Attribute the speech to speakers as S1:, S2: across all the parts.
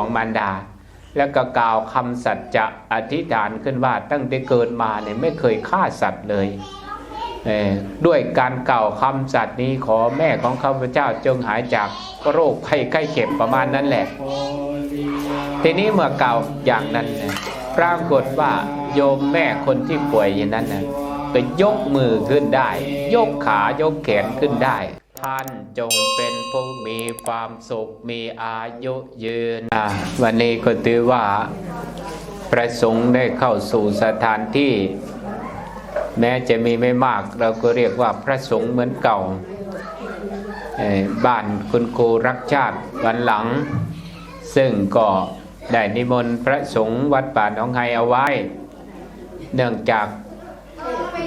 S1: ของมารดา แล้วก็กล่าวคำสัจจะอธิษฐานขึ้นว่าตั้งแต่เกิดมาเนี่ยไม่เคยฆ่าสัตว์เลยเด้วยการกล่าวคำสัตย์นี้ขอแม่ของข้าพเจ้าจงหายจากโรคไข้ไข้เจ็บประมาณนั้นแหละ ทีนี้เมื่อกล่าวอย่างนั้นนะปรากฏว่าโยมแม่คนที่ป่วยอย่างนั้นนะก็ยกมือขึ้นได้ ยกขายกแขนขึ้นได้ ท่านจงเป็นผู้มีความสุขมีอายุยืน วันนี้ก็ถือว่าประสงค์ได้เข้าสู่สถานที่ แม้จะมีไม่มากเราก็เรียกว่าพระสงฆ์เหมือนเก่า บ้านคุณครูรักชาติวันหลัง ซึ่งก็ได้นิมนต์พระสงฆ์วัดป่าหนองไฮเอาไว้ เนื่องจาก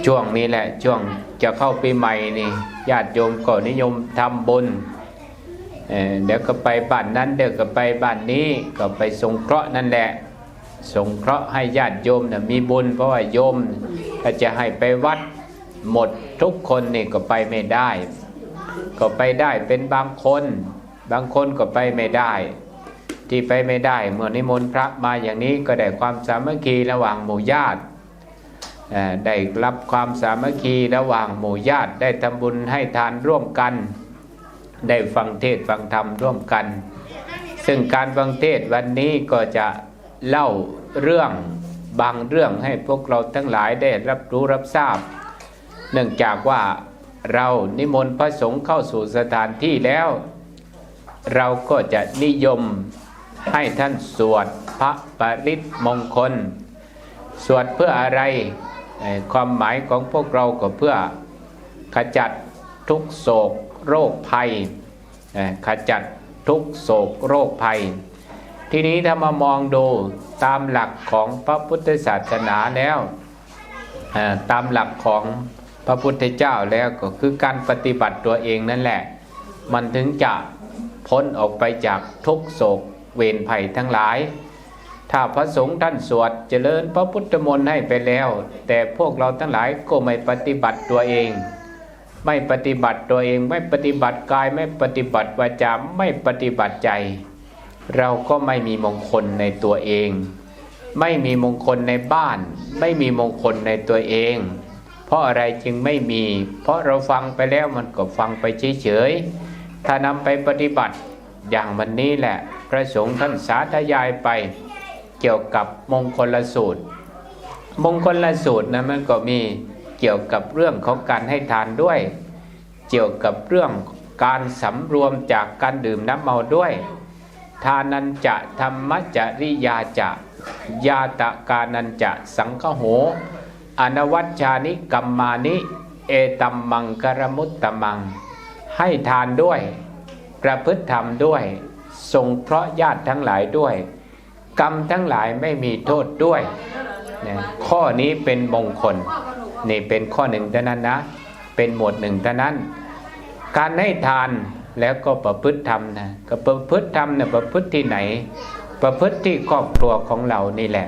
S1: ช่วงนี้แหละช่วงจะเข้าปีใหม่นี่ญาติโยมก็นิยมทำบุญเเดี๋ยวก็ไปบ้านนั้นเดี๋ยวก็ไปบ้านนี้ก็ไปสงเคราะห์นั่นแหละ สงเคราะห์ให้ญาติโยมนะมีบุญ เพราะว่าโยมถ้าจะให้ไปวัดหมดทุกคนนี่ก็ไปไม่ได้ ก็ไปได้เป็นบางคน บางคนก็ไปไม่ได้ ที่ไปไม่ได้ เมื่อนิมนต์พระมาอย่างนี้ก็ได้ความสามัคคีระหว่างหมู่ญาติ ได้รับความสามัคคีระหว่างหมู่ญาติได้ทำบุญให้ทานร่วมกัน ได้ฟังเทศฟังธรรมร่วมกัน ซึ่งการฟังเทศวันนี้ก็จะเล่าเรื่องบางเรื่องให้พวกเราทั้งหลายได้รับรู้รับทราบ เนื่องจากว่าเรานิมนต์พระสงฆ์เข้าสู่สถานที่แล้ว เราก็จะนิยมให้ท่านสวดพระปริตมงคล สวดเพื่ออะไร ความหมายของพวกเราก็เพื่อขจัดทุกโศกโรคภัยขจัดทุกโศกโรคภัย ทีนี้ถ้ามามองดูตามหลักของพระพุทธศาสนาแล้วตามหลักของพระพุทธเจ้าแล้วก็คือการปฏิบัติตัวเองนั่นแหละ มันถึงจะพ้นออกไปจากทุกโศกเวรภัยทั้งหลาย ถ้าพระสงฆ์ท่านสวดเจริญพระพุทธมนต์ให้ไปแล้ว แต่พวกเราทั้งหลายก็ไม่ปฏิบัติตัวเอง ไม่ปฏิบัติตัวเองไม่ปฏิบัติกายไม่ปฏิบัติวาจาไม่ปฏิบัติใจ เราก็ไม่มีมงคลในตัวเอง ไม่มีมงคลในบ้าน ไม่มีมงคลในตัวเอง เพราะอะไรจึงไม่มี เพราะเราฟังไปแล้วมันก็ฟังไปเฉยๆถ้านำไปปฏิบัติอย่างวันนี้แหละ พระสงฆ์ท่านสาธยายไป เกี่ยวกับมงคลละสูตร มงคลละสูตรนะมันก็มีเกี่ยวกับเรื่องของการให้ทานด้วย เกี่ยวกับเรื่องการสำรวมจากการดื่มน้ำเมาด้วย ทานันจะธรรมจริยาจะยาตะกานันจะสังคโห อนวัชชานิกัมมานิ เอตัมมังกรมุตตมัง ให้ทานด้วย ประพฤติธรรมด้วยสงเคราะห์ญาติทั้งหลายด้วย กรรมทั้งหลายไม่มีโทษด้วยนะข้อนี้เป็นมงคลนี่เป็นข้อหนึ่งเท่านั้นนะ เป็นหมวดหนึ่งเท่านั้น การให้ทานแล้วก็ประพฤติธรรมนะก็ประพฤติธรรมเนี่ยประพฤติที่ไหน ประพฤติที่ครอบครัวของเรานี่แหละ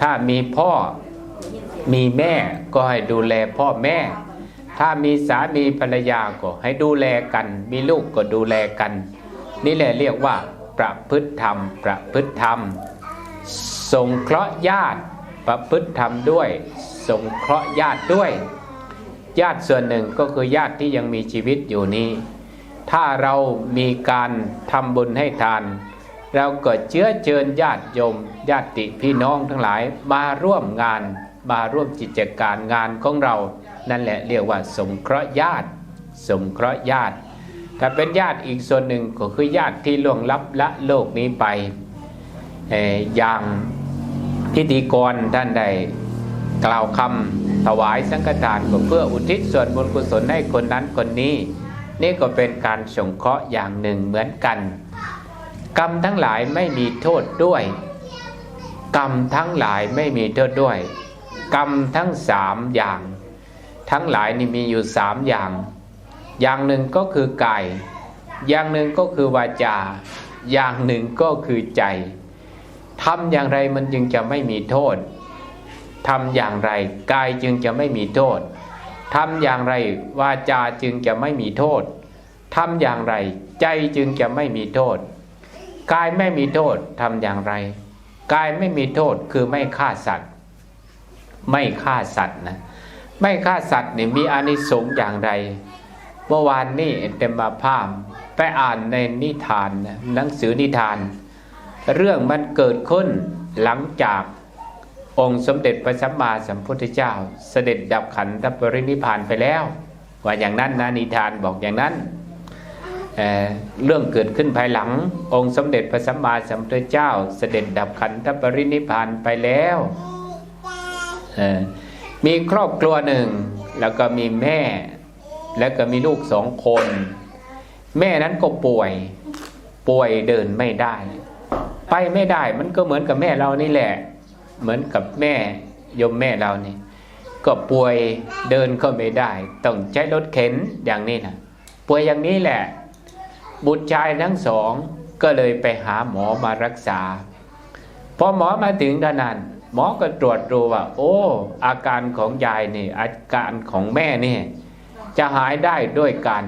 S1: ถ้ามีพ่อมีแม่ก็ให้ดูแลพ่อแม่ ถ้ามีสามีภรรยาก็ให้ดูแลกัน มีลูกก็ดูแลกัน นี่แหละเรียกว่า ประพฤติธรรม ประพฤติธรรม สงเคราะห์ญาติ ประพฤติธรรมด้วย สงเคราะห์ญาติด้วย ญาติส่วนหนึ่งก็คือญาติที่ยังมีชีวิตอยู่นี้ ถ้าเรามีการทำบุญให้ทาน เราก็เชื้อเชิญญาติโยมญาติพี่น้องทั้งหลายมาร่วมงานมาร่วมกิจการงานของเรา นั่นแหละเรียกว่า สงเคราะห์ญาติ สงเคราะห์ญาติ ถ้าเป็นญาติอีกส่วนหนึ่งก็คือญาติที่ล่วงลับละโลกนี้ไปเอ่ออย่างพิธีกรท่านใดกล่าวคำถวายสังฆทานก็เพื่ออุทิศส่วนบุญกุศลให้คนนั้นคนนี้ นี่ก็เป็นการสงเคราะห์อย่างหนึ่งเหมือนกัน กรรมทั้งหลายไม่มีโทษด้วย กรรมทั้งหลายไม่มีโทษด้วย กรรมทั้งสามอย่าง ทั้งหลายนี่มีอยู่สามอย่าง อย่างหนึ่งก็คือกาย อย่างหนึ่งก็คือวาจา อย่างหนึ่งก็คือใจทำอย่างไรมันจึงจะไม่มีโทษทำอย่างไรกายจึงจะไม่มีโทษทำอย่างไรวาจาจึงจะไม่มีโทษทำอย่างไร ใจจึงจะไม่มีโทษกายไม่มีโทษทำอย่างไรกายไม่มีโทษคือไม่ฆ่าสัตว์ ไม่ฆ่าสัตว์นะ ไม่ฆ่าสัตว์นี่มีอานิสงส์อย่างไร เมื่อวานนี้เต็มมาภาพไปอ่านในนิทานหนังสือนิทาน เรื่องมันเกิดขึ้นหลังจากองค์สมเด็จพระสัมมาสัมพุทธเจ้า เสด็จดับขันธปรินิพานไปแล้ว ว่าอย่างนั้นนะนิทานบอกอย่างนั้นเเรื่องเกิดขึ้นภายหลัง องค์สมเด็จพระสัมมาสัมพุทธเจ้า เสด็จดับขันธปรินิพานไปแล้วมีครอบครัวหนึ่ง แล้วก็มีแม่ แล้วก็มีลูกสองคน แม่นั้นก็ป่วย ป่วยเดินไม่ได้ ไปไม่ได้มันก็เหมือนกับแม่เรานี่แหละ เหมือนกับแม่ยมแม่เรานี่ ก็ป่วยเดินก็ไม่ได้ ต้องใช้รถเข็นอย่างนี้นะป่วยอย่างนี้แหละ บุตรชายทั้งสองก็เลยไปหาหมอมารักษาพอหมอมาถึงด้านนั้นหมอก็ตรวจดูว่า โอ้ อาการของยายนี่อาการของแม่นี่ จะหายได้ด้วยกัน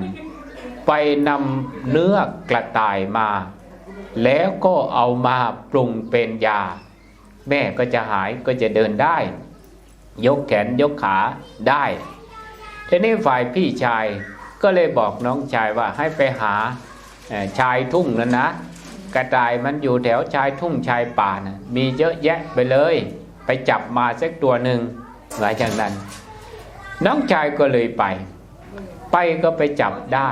S1: ไปนำเนื้อกระต่ายมา แล้วก็เอามาปรุงเป็นยา แม่ก็จะหายก็จะเดินได้ ยกแขนยกขาได้ทีนี้ฝ่ายพี่ชายก็เลยบอกน้องชายว่าให้ไปหาชายทุ่งนั้นนะ กระต่ายมันอยู่แถวชายทุ่งชายป่านะมีเยอะแยะไปเลย ไปจับมาสักตัวหนึ่งหลังจากนั้น น้องชายก็เลยไป ไปก็ไปจับได้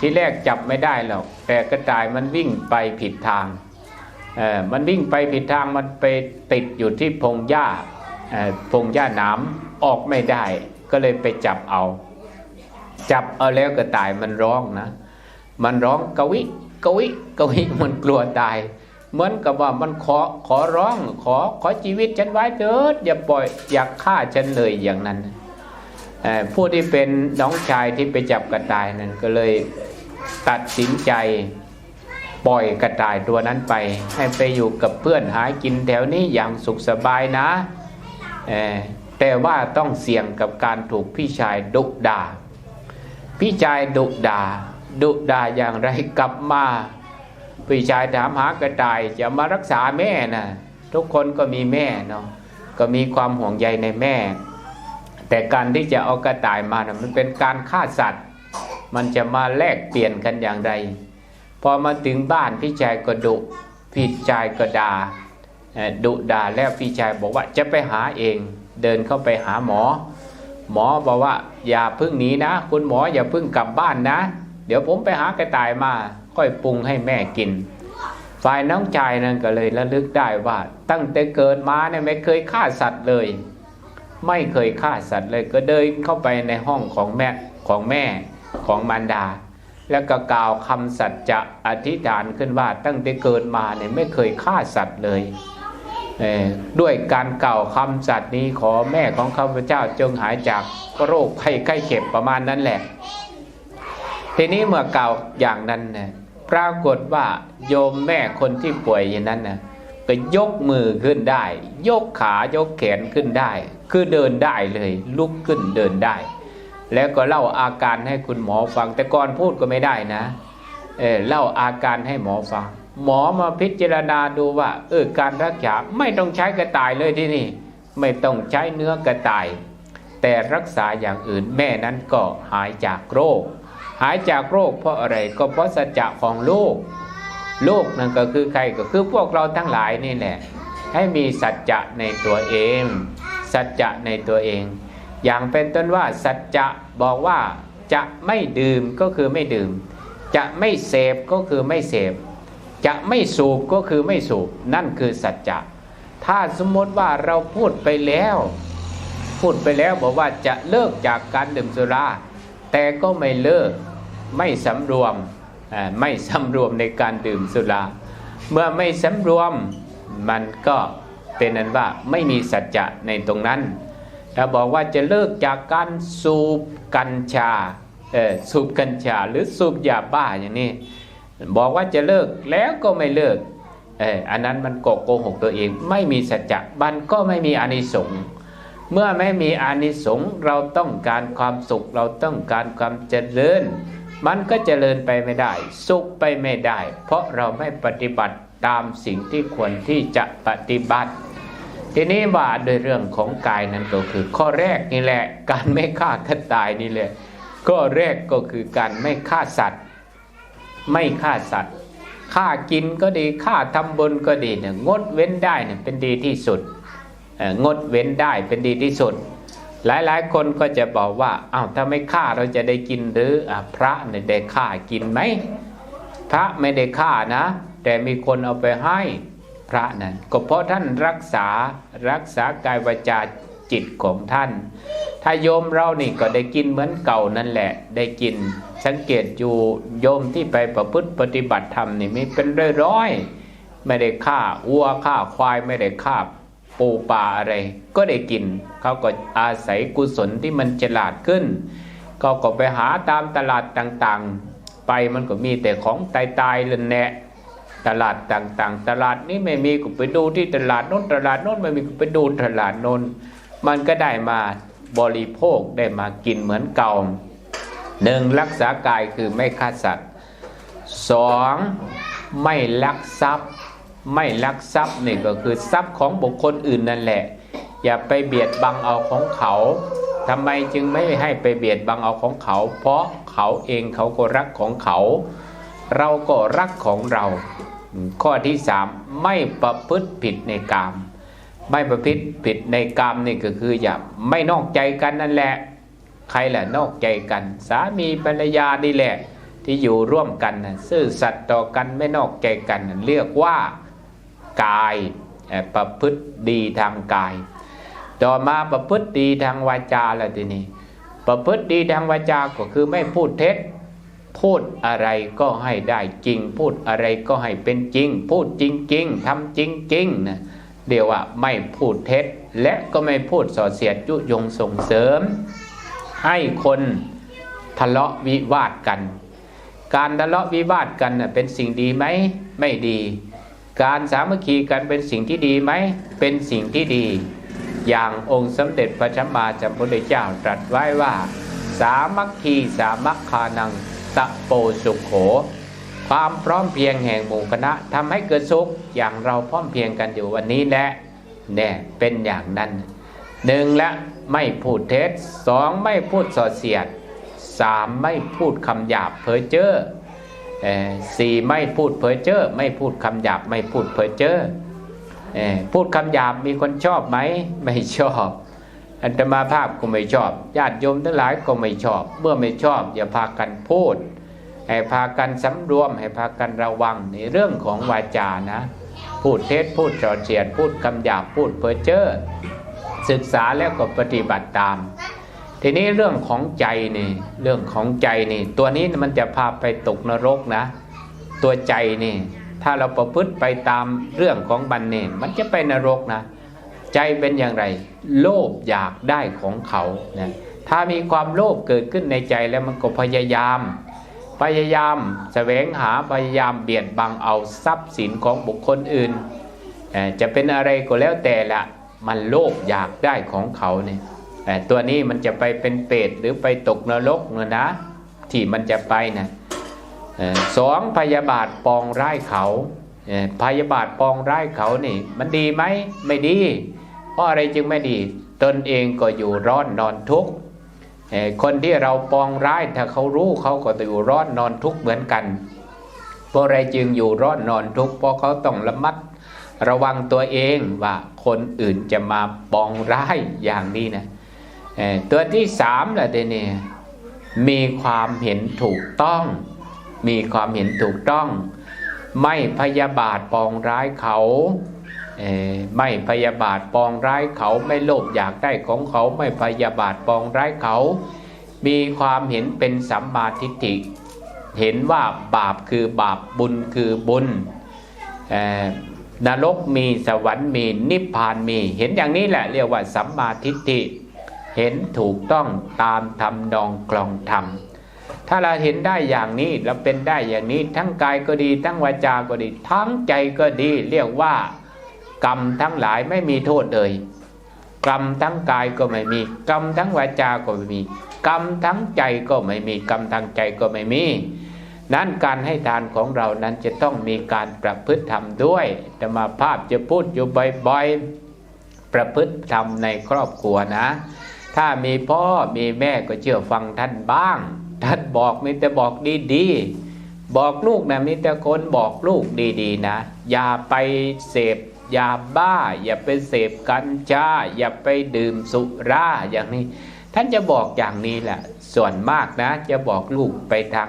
S1: ที่แรกจับไม่ได้หรอก แต่กระต่ายมันวิ่งไปผิดทางเออมันวิ่งไปผิดทางมันไปติดอยู่ที่พงหญ้าเออพงหญ้าหนามออกไม่ได้ ก็เลยไปจับเอา จับเอาแล้วกระต่ายมันร้องนะ มันร้องกวิกวิกวิมันกลัวตาย เหมือนกับว่ามันขอขอร้องขอขอชีวิตฉันไว้เถิดอย่าปล่อยอย่าฆ่าฉันเลยอย่างนั้น ผู้ที่เป็นน้องชายที่ไปจับกระต่ายนั้นก็เลยตัดสินใจปล่อยกระต่ายตัวนั้นไป ให้ไปอยู่กับเพื่อนหากินแถวนี้อย่างสุขสบายนะแต่ว่าต้องเสี่ยงกับการถูกพี่ชายดุด่า พี่ชายดุด่า ดุด่าอย่างไรกลับมา พี่ชายถามหากระต่ายจะมารักษาแม่นะทุกคนก็มีแม่เนาะก็มีความห่วงใยในแม่ แต่การที่จะเอากระต่ายมานะมันเป็นการฆ่าสัตว์ มันจะมาแลกเปลี่ยนกันอย่างไรพอมาถึงบ้านพี่ชายก็ดุพี่ชายก็ด่าเอ่อดุด่าแล้วพี่ชายบอกว่าจะไปหาเอง เดินเข้าไปหาหมอ หมอบอกว่าอย่าพึ่งหนีนะ คุณหมออย่าพึ่งกลับบ้านนะ เดี๋ยวผมไปหากระต่ายมาค่อยปรุงให้แม่กิน ฝ่ายน้องชายนั้นก็เลยระลึกได้ว่า ตั้งแต่เกิดมาเนี่ยไม่เคยฆ่าสัตว์เลย ไม่เคยฆ่าสัตว์เลยก็เดินเข้าไปในห้องของแม่ของแม่ของมารดา แล้วก็กล่าวคำสัจจะอธิษฐานขึ้นว่าตั้งแต่เกิดมาเนี่ยไม่เคยฆ่าสัตว์เลยเด้วยการกล่าวคำสัตย์นี้ขอแม่ของข้าพเจ้าจงหายจากโรคภัยไข้เจ็บประมาณนั้นแหละ ทีนี้เมื่อกล่าวอย่างนั้นน่ยปรากฏว่าโยมแม่คนที่ป่วยอย่างนั้นนะ ก็ยกมือขึ้นได้ ยกขายกแขนขึ้นได้ คือเดินได้เลย ลุกขึ้นเดินได้ แล้วก็เล่าอาการให้คุณหมอฟัง แต่ก่อนพูดก็ไม่ได้นะเออเล่าอาการให้หมอฟัง หมอมาพิจารณาดูว่าเออการรักษาไม่ต้องใช้กระต่ายเลยที่นี่ ไม่ต้องใช้เนื้อกระต่าย แต่รักษาอย่างอื่นแม่นั้นก็หายจากโรค หายจากโรคเพราะอะไรก็เพราะสัจจะของลูก ลูกนั่นก็คือใครก็คือพวกเราทั้งหลายนี่แหละ ให้มีสัจจะในตัวเอง สัจจะในตัวเอง อย่างเป็นต้นว่าสัจจะบอกว่าจะไม่ดื่มก็คือไม่ดื่ม จะไม่เสพก็คือไม่เสพ จะไม่สูบก็คือไม่สูบ นั่นคือสัจจะ ถ้าสมมติว่าเราพูดไปแล้ว พูดไปแล้วบอกว่าจะเลิกจากการดื่มสุรา แต่ก็ไม่เลิก ไม่สำรวม ไม่สำรวมในการดื่มสุรา เมื่อไม่สำรวมมันก็เป็นนั้นว่าไม่มีสัจจะในตรงนั้น ถ้าบอกว่าจะเลิกจากการสูบกัญชาเออสูบกัญชาหรือสูบยาบ้าอย่างนี้ บอกว่าจะเลิกแล้วก็ไม่เลิกเอออันนั้นมันโกโกหกตัวเอง ไม่มีสัจจะมันก็ไม่มีอานิสงส์เมื่อไม่มีอานิสงส์เราต้องการความสุขเราต้องการความเจริญ มันก็เจริญไปไม่ได้ สุขไปไม่ได้ เพราะเราไม่ปฏิบัติตามสิ่งที่ควรที่จะปฏิบัติ ทีนี้ว่าโดยเรื่องของกายนั้นก็คือ ข้อแรกนี่แหละ การไม่ฆ่ากันตายนี่แหละข้อแรกก็คือการไม่ฆ่าสัตว์ ไม่ฆ่าสัตว์ฆ่ากินก็ดีฆ่าทำบุญก็ดีเนี่ยงดเว้นได้เนี่ยเป็นดีที่สุดงดเว้นได้เป็นดีที่สุด หลายๆ คนก็จะบอกว่าอ้าวถ้าไม่ฆ่าเราจะได้กินหรืออพระเนี่ยได้ฆ่ากินไหมพระไม่ได้ฆ่านะ แต่มีคนเอาไปให้พระนั้นก็เพราะท่านรักษารักษากายวาจาจิตของท่าน ถ้าโยมเรานี่ก็ได้กินเหมือนเก่านั่นแหละ ได้กิน สังเกตอยู่โยมที่ไปประพฤติปฏิบัติธรรมนี่มีเป็นร้อยๆไม่ได้ฆ่าวัวฆ่าควายไม่ได้ฆ่า ปูปลาอะไรก็ได้กิน เขาก็อาศัยกุศลที่มันฉลาดขึ้นเขาก็ไปหาตามตลาดต่างๆ ไปมันก็มีแต่ของตายๆเลยแนะตลาดต่างๆ ตลาดนี้ไม่มีก็ไปดูที่ตลาดโน้นตลาดโน้นไม่มีก็ไปดูตลาดโน้นมันก็ได้มาบริโภคได้มากินเหมือนเก่าหนึ่งรักษากายคือไม่ฆ่าสัตว์สองไม่ลักทรัพย์ ไม่ลักทรัพย์นี่ก็คือทรัพย์ของบุคคลอื่นนั่นแหละ อย่าไปเบียดบังเอาของเขาทำไมจึงไม่ให้ไปเบียดบังเอาของเขา เพราะเขาเองเขาก็รักของเขา เราก็รักของเรา ข้อที่สามไม่ประพฤติผิดในกาม ไม่ประพฤติผิดในกามนี่ก็คืออย่าไม่นอกใจกันนั่นแหละ ใครแหละนอกใจกัน สามีภรรยานี่แหละ ที่อยู่ร่วมกันนะซื่อสัตย์ต่อกันไม่นอกใจกัน เรียกว่า กายประพฤติดีทางกาย ต่อมาประพฤติดีทางวาจาแล้วทีนี้ประพฤติดีทางวาจาก็คือไม่พูดเท็จ พูดอะไรก็ให้ได้จริง พูดอะไรก็ให้เป็นจริง พูดจริงๆทำจริงๆนะเรียกว่าไม่พูดเท็จ และก็ไม่พูดส่อเสียดยุยงส่งเสริม ให้คนทะเลาะวิวาทกัน การทะเลาะวิวาทกันน่ะเป็นสิ่งดีไหมไม่ดี การสามัคคีกันเป็นสิ่งที่ดีไหม เป็นสิ่งที่ดี อย่างองค์สมเด็จพระสัมมาสัมพุทธเจ้าตรัสไว้ว่า สามัคคีสามัคคานังตะโปสุขโข ความพร้อมเพียงแห่งหมู่คณะทำให้เกิดสุขอย่างเราพร้อมเพียงกันอยู่วันนี้แหละเนี่ยเป็นอย่างนั้นหนึ่งละไม่พูดเท็จสองไม่พูดส่อเสียดสามไม่พูดคำหยาบเพ้อเจ้อ สี่ไม่พูดเพ้อเจ้อไม่พูดคำหยาบไม่พูดเพ้อเจ้อเอ่อพูดคำหยาบมีคนชอบไหมไม่ชอบอัตมาภาพก็ไม่ชอบญาติโยมทั้งหลายก็ไม่ชอบ เมื่อไม่ชอบ อย่าพากันพูดให้พากันสำรวมให้พากันระวังในเรื่องของวาจานะ พูดเท็จพูดจอเสียดพูดคำหยาบพูดเพ้อเจ้อศึกษาแล้วก็ปฏิบัติตาม ทีนี้เรื่องของใจนี่เรื่องของใจนี่ ตัวนี้มันจะพาไปตกนรกนะ ตัวใจนี่ ถ้าเราประพฤติไปตามเรื่องของบันเนนมันจะไปนรกนะ ใจเป็นอย่างไร โลภอยากได้ของเขานะถ้ามีความโลภเกิดขึ้นในใจแล้วมันก็พยายาม พยายามแสวงหาพยายามเบียดบังเอาทรัพย์สินของบุคคลอื่น จะเป็นอะไรก็แล้วแต่ละมันโลภอยากได้ของเขาเนี่ย ตัวนี้มันจะไปเป็นเปรตหรือไปตกนรกเนะนะ ที่มันจะไปนะสองพยาบาทปองร้ายเขาพยาบาทปองร้ายเขานี่ มันดีไหมไม่ดี เพราะอะไรจึงไม่ดี ตนเองก็อยู่ร้อนนอนทุกข์คนที่เราปองร้ายถ้าเขารู้เขาก็อยู่ร้อนนอนทุกข์เหมือนกันเพราะอะไรจึงอยู่ร้อนนอนทุกข์เพราะเขาต้องระมัดระวังตัวเองว่าคนอื่นจะมาปองร้ายอย่างนี้นะ ตัวที่สามแหละเดเนี่มีความเห็นถูกต้อง มีความเห็นถูกต้อง ไม่พยาบาทปองร้ายเขาเอ่อไม่พยาบาทปองร้ายเขาไม่โลภอยากได้ของเขาไม่พยาบาทปองร้ายเขา มีความเห็นเป็นสัมมาทิฏฐิเห็นว่าบาปคือบาปบุญคือบุญนรกมีสวรรค์มีนิพพานมี เห็นอย่างนี้แหละเรียกว่าสัมมาทิฏฐิ เห็นถูกต้องตามธรรมนองกลองธรรม ถ้าเราเห็นได้อย่างนี้เราเป็นได้อย่างนี้ทั้งกายก็ดี ทั้งวาจาก็ดี ทั้งใจก็ดีเรียกว่ากรรมทั้งหลายไม่มีโทษเลย กรรมทั้งกายก็ไม่มี กรรมทั้งวาจาก็ไม่มี กรรมทั้งใจก็ไม่มี กรรมทางใจก็ไม่มี นั้นการให้ทานของเรานั้นจะต้องมีการประพฤติธรรมด้วยธรรมาภาพจะพูดอยู่บ่อยๆ ประพฤติธรรมในครอบครัวนะ ถ้ามีพ่อมีแม่ก็เชื่อฟังท่านบ้าง ท่านบอกมีแต่บอกดีๆ บอกลูกนะมีแต่คนบอกลูกดีๆนะ อย่าไปเสพยาบ้า อย่าไปเสพกัญชาอย่าไปดื่มสุราอย่างนี้ ท่านจะบอกอย่างนี้แหละ ส่วนมากนะ จะบอกลูกไปทาง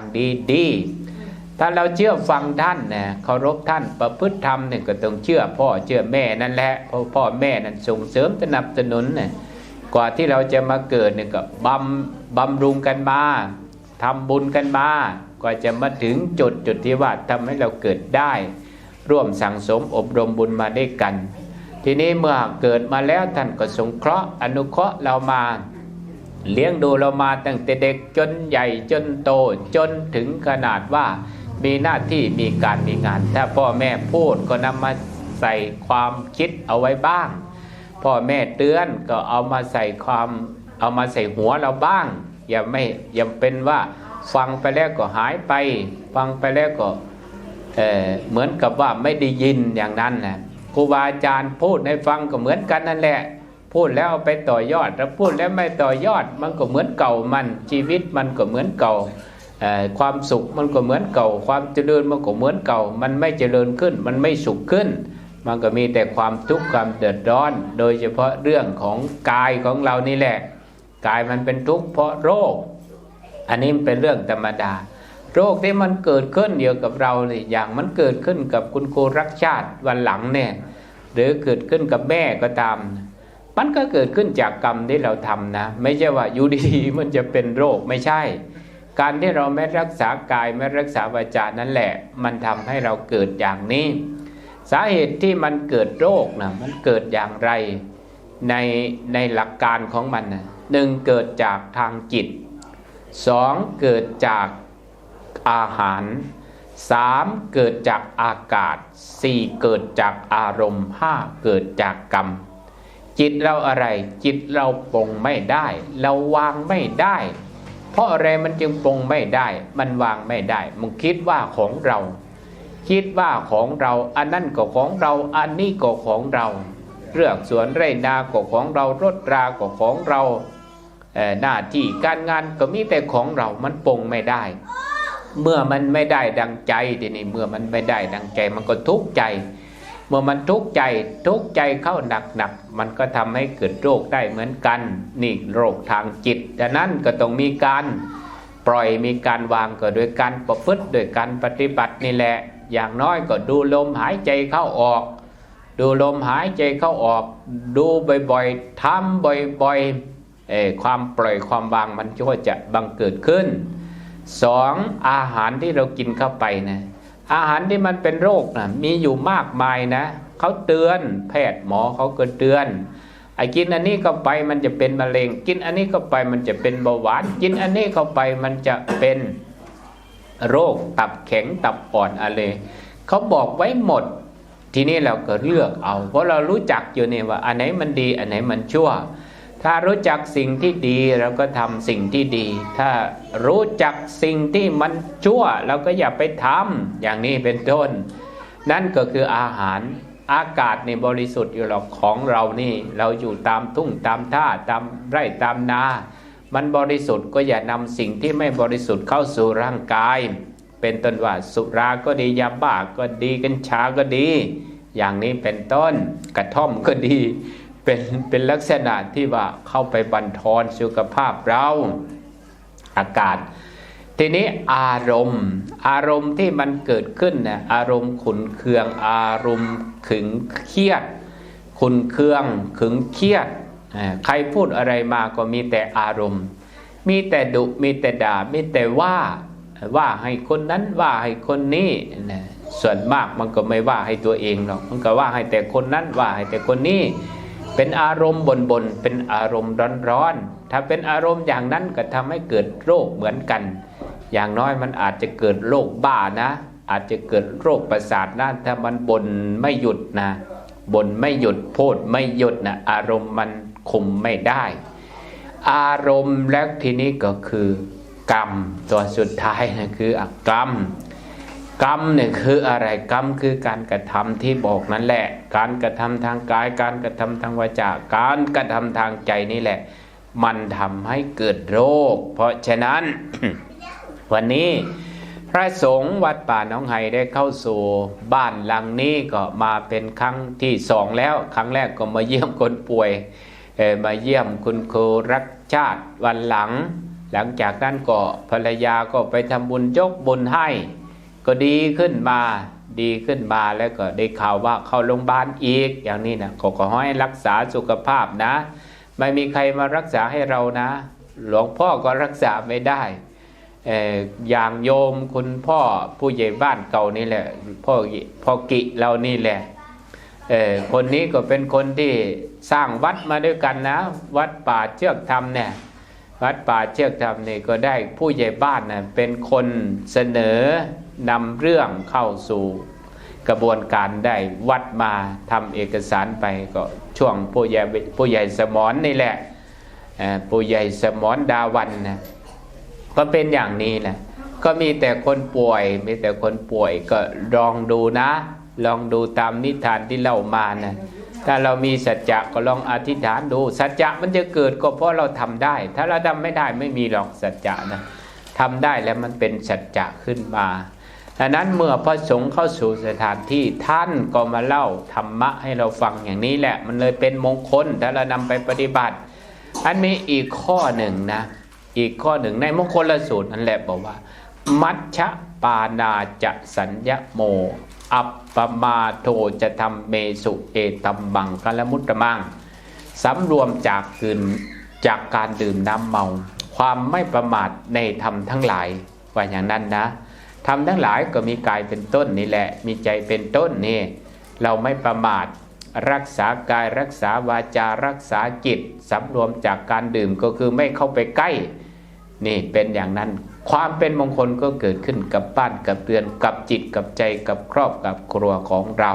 S1: ดีๆ ถ้าเราเชื่อฟังท่านนะเคารพท่านประพฤติธรรมเนี่ยก็ต้องเชื่อพ่อเชื่อแม่นั่นแหละเพราะพ่อแม่นั้นส่งเสริมสนับสนุนเนี่ย กว่าที่เราจะมาเกิดเนี่ยก็บำบำรุงกันมาทำบุญกันมากว่าจะมาถึงจุดจุดที่ว่าทำให้เราเกิดได้ ร่วมสั่งสมอบรมบุญมาด้วยกัน ทีนี้เมื่อเกิดมาแล้วท่านก็สงเคราะห์อนุเคราะห์เรามา เลี้ยงดูเรามาตั้งแต่เด็กจนใหญ่จนโตจนถึงขนาดว่ามีหน้าที่มีการมีงาน ถ้าพ่อแม่พูดก็นำมาใส่ความคิดเอาไว้บ้าง พ่อแม่เตือนก็เอามาใส่ความเอามาใส่หัวเราบ้าง อย่าไม่อย่าเป็นว่าฟังไปแล้วก็หายไป ฟังไปแล้วก็เออเหมือนกับว่าไม่ได้ยินอย่างนั้นนะครูบาอาจารย์พูดให้ฟังก็เหมือนกันนั่นแหละ พูดแล้วไปต่อยอดถ้าพูดแล้วไม่ต่อยอด มันก็เหมือนเก่ามันชีวิตมันก็เหมือนเก่าความสุขมันก็เหมือนเก่า ความเจริญมันก็เหมือนเก่า มันไม่เจริญขึ้น มันไม่สุขขึ้น มันก็มีแต่ความทุกข์ความเดือดร้อน โดยเฉพาะเรื่องของกายของเรานี่แหละ กายมันเป็นทุกข์เพราะโรค อันนี้เป็นเรื่องธรรมดา โรคที่มันเกิดขึ้นเดียวกับเราเลยอย่างมันเกิดขึ้นกับคุณครูรักชาติวันหลังเนี่ยหรือเกิดขึ้นกับแม่ก็ตาม มันก็เกิดขึ้นจากกรรมที่เราทำนะ ไม่ใช่ว่าอยู่ดีๆมันจะเป็นโรคไม่ใช่ การที่เราไม่รักษากายไม่รักษาวาจานั่นแหละ มันทำให้เราเกิดอย่างนี้ สาเหตุที่มันเกิดโรคนะมันเกิดอย่างไรในในหลักการของมันนะหนึ่งเกิดจากทางจิตสองเกิดจากอาหารสามเกิดจากอากาศสี่เกิดจากอารมณ์ห้าเกิดจากกรรม จิตเราอะไร จิตเราปรงไม่ได้ เราวางไม่ได้ เพราะอะไรมันจึงปรงไม่ได้ มันวางไม่ได้มึงคิดว่าของเรา คิดว่าของเราอันนั่นก็ของเราอันนี้ก็ของเรา เรื่องสวนไร่นาก็ของเรารถราก็ของเราเหน้าที่การงานก็มีแต่ของเรามันปรงไม่ได้ เมื่อมันไม่ได้ดังใจทีนี้เมื่อมันไม่ได้ดังใจมันก็ทุกข์ใจ เมื่อมันทุกข์ใจทุกข์ใจเข้าหนักหนักมันก็ทำให้เกิดโรคได้เหมือนกัน นี่โรคทางจิตดังนั้นก็ต้องมีการปล่อยมีการวางก็โดยการประพฤติโดยการปฏิบัตินี่แหละ อย่างน้อยก็ดูลมหายใจเข้าออก ดูลมหายใจเข้าออก ดูบ่อยๆทำบ่อยๆเอ่อความปล่อยความวางมันก็จะบังเกิดขึ้นสองอาหารที่เรากินเข้าไปนะอาหารที่มันเป็นโรคนะมีอยู่มากมายนะเขาเตือนแพทย์หมอเขาก็เตือนไอ้กินอันนี้เข้าไปมันจะเป็นมะเร็ง กินอันนี้เข้าไปมันจะเป็นเบาหวาน กินอันนี้เข้าไปมันจะเป็น โรค ตับแข็งตับอ่อนอะไรเขาบอกไว้หมด ทีนี้เราก็เลือกเอา เพราะเรารู้จักอยู่เนี่ยว่า อันไหนมันดีอันไหนมันชั่ว ถ้ารู้จักสิ่งที่ดีเราก็ทำสิ่งที่ดี ถ้ารู้จักสิ่งที่มันชั่วเราก็อย่าไปทำอย่างนี้เป็นต้น นั่นก็คืออาหารอากาศในบริสุทธิ์อยู่หรอกของเรานี่ เราอยู่ตามทุ่งตามท่าตามไร่ตามนา มันบริสุทธิ์ก็อย่านำสิ่งที่ไม่บริสุทธิ์เข้าสู่ร่างกาย เป็นต้นว่าสุราก็ดียาบ้าก็ดีกัญชาก็ดี อย่างนี้เป็นต้นกระท่อมก็ดี เป็นเป็นลักษณะที่ว่าเข้าไปบั่นทอนสุขภาพเราอากาศ ทีนี้อารมณ์ อารมณ์ที่มันเกิดขึ้นนะอารมณ์ขุนเคืองอารมณ์ขึงเครียดขุนเคืองขึงเครียด ใครพูดอะไรมาก็มีแต่อารมณ์ มีแต่ดุมีแต่ด่ามีแต่ว่าว่าให้คนนั้นว่าให้คนนี้นะส่วนมากมันก็ไม่ว่าให้ตัวเองหรอกมันก็ว่าให้แต่คนนั้นว่าให้แต่คนนี้ เป็นอารมณ์บนบนๆเป็นอารมณ์ร้อนร้อนๆถ้าเป็นอารมณ์อย่างนั้นก็ทำให้เกิดโรคเหมือนกัน อย่างน้อยมันอาจจะเกิดโรคบ้านะ อาจจะเกิดโรคประสาทนะถ้ามันบนไม่หยุดนะบนไม่หยุดพูดไม่หยุดนะอารมณ์มัน คุมไม่ได้ อารมณ์แล้วทีนี้ก็คือกรรมตัวสุดท้ายนะคืออกรรม กรรมเนี่ยคืออะไรกรรมคือการกระทำที่บอกนั่นแหละ การกระทำทางกาย การกระทำทางวาจาการกระทำทางใจนี่แหละ มันทำให้เกิดโรค เพราะฉะนั้น วันนี้พระสงฆ์วัดป่าหน้องไห้ได้เข้าสู่บ้านหลังนี้ก็มาเป็นครั้งที่สองแล้ว ครั้งแรกก็มาเยี่ยมคนป่วย มาเยี่ยมคุณครูรักชาติวันหลัง หลังจากนั้นก็ภรรยาก็ไปทำบุญยกบุญให้ ก็ดีขึ้นมาดีขึ้นมาแล้วก็ได้ข่าวว่าเข้าโรงพยาบาลอีกอย่างนี้นะก็ขอให้รักษาสุขภาพนะ ไม่มีใครมารักษาให้เรานะ หลวงพ่อก็รักษาไม่ได้เออย่างโยมคุณพ่อผู้ใหญ่บ้านเก่านี่แหละพ่อพ่อกิเรานี่แหละเอคนนี้ก็เป็นคนที่ สร้างวัดมาด้วยกันนะ วัดป่าเชือกธรรมเนี่ยวัดป่าเชือกธรรมนี่ก็ได้ผู้ใหญ่บ้านนะเป็นคนเสนอนำเรื่องเข้าสู่กระบวนการได้วัดมาทำเอกสารไปก็ช่วงผู้ใหญ่ผู้ใหญ่สมอนนี่แหละผู้ใหญ่สมอนดาวันนะก็เป็นอย่างนี้แหละก็มีแต่คนป่วยมีแต่คนป่วยก็ลองดูนะ ลองดูตามนิทานที่เล่ามานะ ถ้าเรามีสัจจะก็ลองอธิษฐานดู สัจจะมันจะเกิดก็เพราะเราทำได้ ถ้าเราทำไม่ได้ไม่มีหรอกสัจจะนะทำได้แล้วมันเป็นสัจจะขึ้นมาดังนั้นเมื่อพระสงฆ์เข้าสู่สถานที่ท่านก็มาเล่าธรรมะให้เราฟังอย่างนี้แหละ มันเลยเป็นมงคลถ้าเรานำไปปฏิบัติ อันมีอีกข้อหนึ่งนะ อีกข้อหนึ่งในมงคลละสูตรนั่นแหละบอกว่า มัชฌปานาจะสัญญโม อัปปมาโทจะทำเมสุเอตัมบังกลมุตตะมังสำรวมจากคืนจากการดื่มน้ำเมา ความไม่ประมาทในธรรมทั้งหลายว่าอย่างนั้นนะธรรมทั้งหลายก็มีกายเป็นต้นนี่แหละ มีใจเป็นต้นนี่เราไม่ประมาทรักษากายรักษาวาจารักษาจิตสำรวมจากการดื่มก็คือไม่เข้าไปใกล้ นี่เป็นอย่างนั้น ความเป็นมงคลก็เกิดขึ้นกับบ้านกับเรือนกับจิตกับใจกับครอบกับครัวของเรา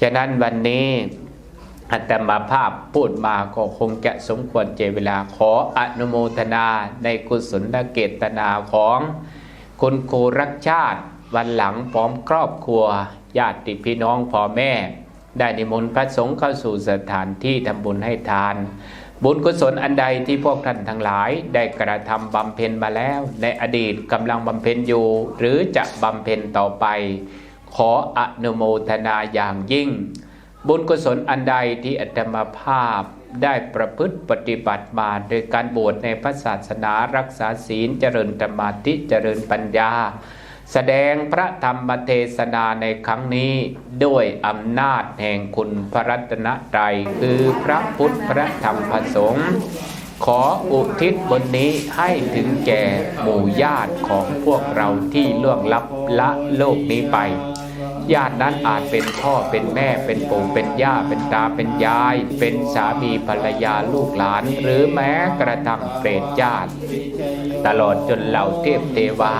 S1: ฉะนั้นวันนี้อัตมาภาพพูดมาก็คงจะสมควรเจเวลาขออนุโมทนาในกุศลเกตนาของคุณครูรักชาติวันหลังพร้อมครอบครัวญาติพี่น้องพ่อแม่ ได้นิมนต์พระสงฆ์เข้าสู่สถานที่ทำบุญให้ทาน บุญกุศลอันใดที่พวกท่านทั้งหลายได้กระทำบำเพ็ญมาแล้ว ในอดีตกำลังบำเพ็ญอยู่ หรือจะบำเพ็ญต่อไป ขออนุโมทนาอย่างยิ่ง บุญกุศลอันใดที่อัตมาภาพได้ประพฤติปฏิบัติมาโดยการบวชในพระศาสนารักษาศีลเจริญธรรมาธิเจริญปัญญา แสดงพระธรรมเทศนาในครั้งนี้ด้วยอำนาจแห่งคุณพระรัตนตรัยคือพระพุทธพระธรรมพระสงฆ์ขออุทิศบนนี้ให้ถึงแก่หมู่ญาติของพวกเราที่ล่วงลับละโลกนี้ไป ญาตินั้นอาจเป็นพ่อเป็นแม่เป็นปู่เป็นย่าเป็นตาเป็นยาย เป็นสามีภรรยาลูกหลาน หรือแม้กระทั่งเปรตญาติ ตลอดจนเหล่าเทพเทวา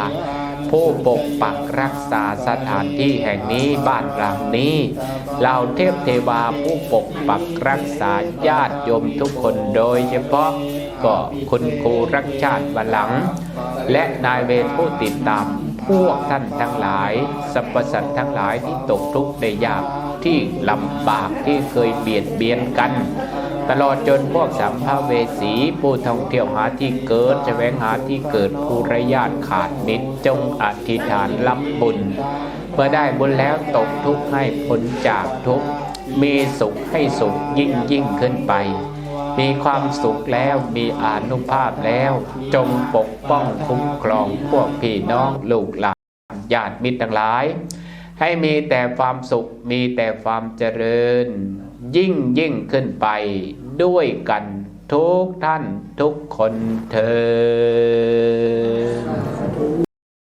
S1: ผู้ปกปักรักษาสถานที่แห่งนี้บ้านหลังนี้เหล่าเทพเทวาผู้ปกปักรักษาญาติโยมทุกคนโดยเฉพาะก็คุณครูรักชาติวันหลัง และนายเวรผู้ติดตามพวกท่านทั้งหลายสรรพสัตว์ทั้งหลายที่ตกทุกข์ได้ยากที่ลำบากที่เคยเบียดเบียนกัน ตลอดจนพวกสัมภเวสีผู้ท่องเที่ยวหาที่เกิดแสวงหาที่เกิดผู้ระยาทขาดมิตรจงอธิษฐานรับบุญ เมื่อได้บุญแล้วตกทุกข์ให้พ้นจากทุกข์มีสุขให้สุขยิ่งยิ่งขึ้นไป มีความสุขแล้วมีอานุภาพแล้ว จงปกป้องคุ้มครองพวกพี่น้องลูกหลานญาติมิตรทั้งหลาย ให้มีแต่ความสุขมีแต่ความเจริญ ยิ่งยิ่งขึ้นไปด้วยกันทุกท่านทุกคนเธอ